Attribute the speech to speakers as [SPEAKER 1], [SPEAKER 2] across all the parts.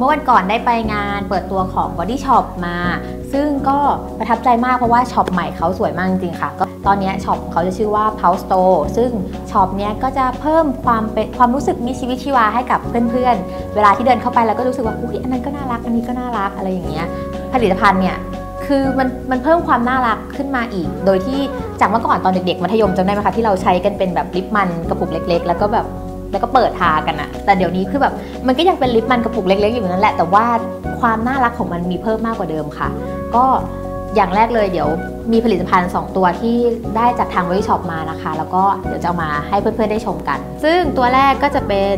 [SPEAKER 1] เมื่อวันก่อนได้ไปงานเปิดตัวของ Body Shop มา ซึ่งก็ประทับใจมากเพราะว่าช็อปใหม่เขาสวยมากจริงค่ะ ก็ตอนนี้ช็อปของเขาจะชื่อว่า p o u Store ซึ่งช็อปเนี้ยก็จะเพิ่มความเป็นความรู้สึกมีชีวิตชีวาให้กับเพื่อนๆ เวลาที่เดินเข้าไปแล้วก็รู้สึกว่าอุ้ยอันนั้นก็น่ารักอันนี้ก็น่ารักอะไรอย่างเงี้ยผลิตภัณฑ์เนี่ยคือมันมันเพิ่มความน่ารักขึ้นมาอีก โดยที่จากเมื่อก่อนตอนเด็กๆมัธยมจำได้ไหมคะที่เราใช้กันเป็นแบบลิปมันกระปุกเล็ก ๆ แล้วก็แบบ แล้วก็เปิดทากันอะแต่เดี๋ยวนี้คือแบบมันก็ยังเป็นลิปมันกระปุกเล็กๆอยู่นั่นแหละ แต่ว่าความน่ารักของมันมีเพิ่มมากกว่าเดิมค่ะ ก็อย่างแรกเลยเดี๋ยวมีผลิตภัณฑ์ 2 ตัวที่ได้จากทางบริช็อปมานะคะ แล้วก็เดี๋ยวจะามาให้เพื่อนๆได้ชมกัน ซึ่งตัวแรกก็จะเป็น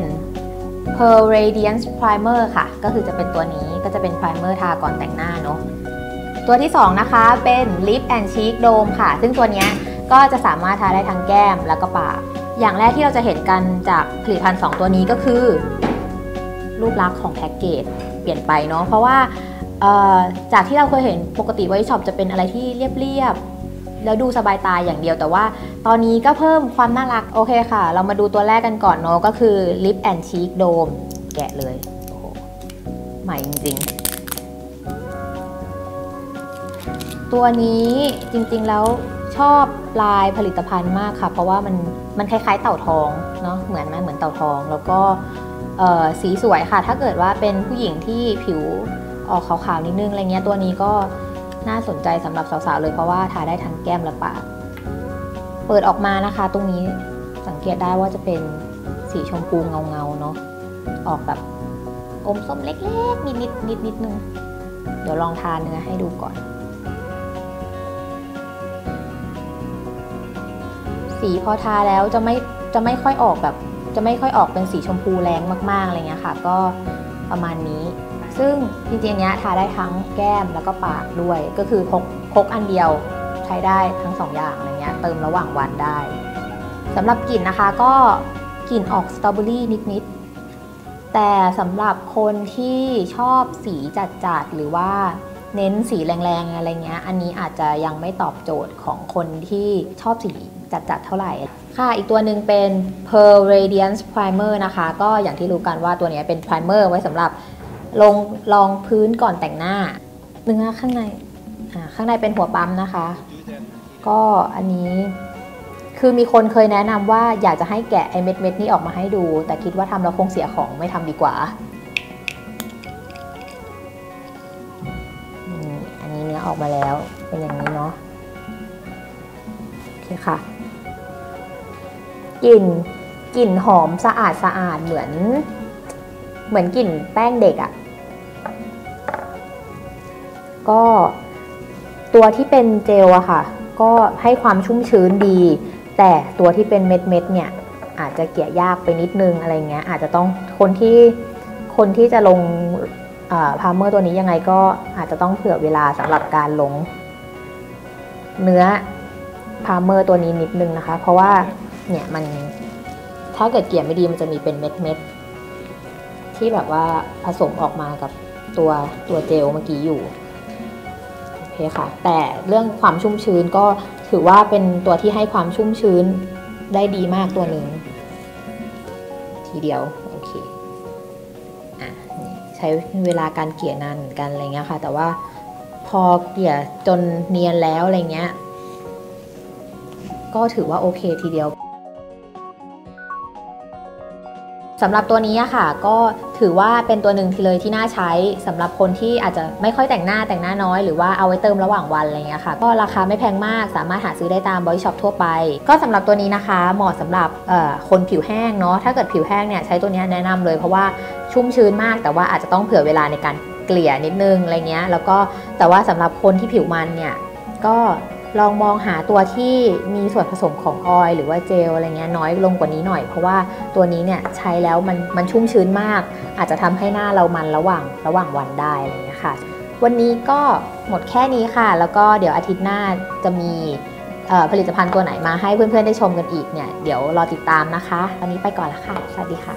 [SPEAKER 1] Pearl Radiance Primer ค่ะ ก็คือจะเป็นตัวนี้ก็จะเป็น primer ทาก่อนแต่งหน้าเนาะตัวที่ 2 นะคะเป็น Lip and Cheek Dome ค่ะ ซึ่งตัวเนี้ยก็จะสามารถทาได้ทั้งแก้มแล้วก็ปาก อย่างแรกที่เราจะเห็นกันจากผลิตภัณฑ์ 2 ตัวนี้ก็คือ รูปลักษณ์ของแพ็กเกจเปลี่ยนไปเนาะเพราะว่าจากที่เราเคยเห็นปกติไวช็อปจะเป็นอะไรที่เรียบๆแล้วดูสบายตาอย่างเดียวแต่ว่า ตอนนี้ก็เพิ่มความน่ารักโอเคค่ะ เรามาดูตัวแรกกันก่อนเนาะก็คือ Lip and Cheek Dome แกะเลยโอ้โหใหม่จริงๆ ตัวนี้จริงๆแล้วชอบลายผลิตภัณฑ์มากค่ะ เพราะว่ามันมันคล้ายๆเต่าทองเนาะเหมือนไหมเหมือนเต่าทอง แล้วก็เออสีสวยค่ะ ถ้าเกิดว่าเป็นผู้หญิงที่ผิวออกขาวๆนิดนึงอะไรเงี้ยตัวนี้ก็น่าสนใจสำหรับสาวๆเลยเพราะว่าทาได้ทั้งแก้มและปากเปิดออกมานะคะ ตรงนี้สังเกตได้ว่าจะเป็นสีชมพูเงาๆเนาะออกแบบอมส้มเล็กๆนิดๆนิดนิดนึงเดี๋ยวลองทานเนื้อให้ดูก่อน สีพอทาแล้วจะไม่จะไม่ค่อยออกแบบ จะไม่ค่อยออกเป็นสีชมพูแรงมากๆอะไรเงี้ยค่ะ ก็ประมาณนี้ ซึ่งจริงๆเนี้ยทาได้ทั้งแก้มแล้วก็ปากด้วย ก็คือพกพกอันเดียวใช้ได้ทั้งสองอย่างอะไรเงี้ยเติมระหว่างวันได้สำหรับกลิ่นนะคะก็กลิ่นออกสตรอเบอรี่นิดๆ แต่สำหรับคนที่ชอบสีจัดๆ หรือว่าเน้นสีแรงๆ อะไรเงี้ย อันนี้อาจจะยังไม่ตอบโจทย์ของคนที่ชอบสี จัดๆเท่าไหร่ ค่ะ อีกตัวหนึ่งเป็น Pearl Radiance Primer นะคะ ก็อย่างที่รู้กันว่าตัวนี้เป็น primer ไว้สำหรับลงรองพื้นก่อนแต่งหน้าเนื้อข้างในข้างในเป็นหัวปั๊มนะคะ ก็อันนี้คือมีคนเคยแนะนำว่าอยากจะให้แกะไอเม็ดเม็ดๆนี้ออกมาให้ดู แต่คิดว่าทำแล้วคงเสียของไม่ทำดีกว่าอันนี้เนื้อออกมาแล้วเป็นอย่างนี้เนาะโอเคค่ะ กลิ่นกลิ่นหอมสะอาดสะอาดเหมือน เหมือนกลิ่นแป้งเด็กอะ่ะ ก็ตัวที่เป็นเจลอะค่ะ ก็ให้ความชุ่มชื้นดี แต่ตัวที่เป็นเม็ดเม็ดเนี่ย อาจจะเกี่ยยากไปนิดนึงอะไรเงี้ย อาจจะต้องคนที่คนที่จะลงพาเมอร์ตัวนี้ยังไงก็อาจจะต้องเผื่อเวลาสำหรับการลง เนื้อพาเมอร์ตัวนี้นิดนึงนะคะ เพราะว่า เนี่ยมันถ้าเกิดเกลี่ยไม่ดีมันจะมีเป็นเม็ดเม็ดที่แบบว่าผสมออกมากับตัวตัวเจลเมื่อกี้อยู่โอเคค่ะ แต่เรื่องความชุ่มชื้นก็ถือว่าเป็นตัวที่ให้ความชุ่มชื้นได้ดีมากตัวหนึ่งทีเดียวโอเคอะใช้เวลาการเกลี่ยนานเหมือนกันอะไรเงี้ยค่ะ แต่ว่าพอเกลี่ยจนเนียนแล้วอะไรเงี้ยก็ถือว่าโอเคทีเดียว สำหรับตัวนี้ค่ะก็ถือว่าเป็นตัวหนึ่งเลยที่น่าใช้สำหรับคนที่อาจจะไม่ค่อยแต่งหน้าแต่งหน้าน้อยหรือว่าเอาไว้เติมระหว่างวันอะไรเงี้ยค่ะก็ราคาไม่แพงมากสามารถหาซื้อได้ตามบริช็อปทั่วไป ก็สำหรับตัวนี้นะคะ เหมาะสำหรับคนผิวแห้งเนาะถ้าเกิดผิวแห้งเนี่ยใช้ตัวนี้แนะนำเลยเพราะว่าชุ่มชื้นมากแต่ว่าอาจจะต้องเผื่อเวลาในการเกลี่ยนิดนึงอะไรเงี้ยแล้วก็แต่ว่าสำหรับคนที่ผิวมันเนี่ยก็ ลองมองหาตัวที่มีส่วนผสมของออยล์หรือว่าเจลอะไรเงี้ยน้อยลงกว่านี้หน่อย เพราะว่าตัวนี้เนี่ยใช้แล้วมันมันชุ่มชื้นมาก อาจจะทำให้หน้าเรามันระหว่างระหว่างวันได้อะไรเงี้ยค่ะ วันนี้ก็หมดแค่นี้ค่ะ แล้วก็เดี๋ยวอาทิตย์หน้าจะมีผลิตภัณฑ์ตัวไหนมาให้เพื่อนๆได้ชมกันอีกเนี่ยเดี๋ยวรอติดตามนะคะวันนี้ไปก่อนละค่ะ สวัสดีค่ะ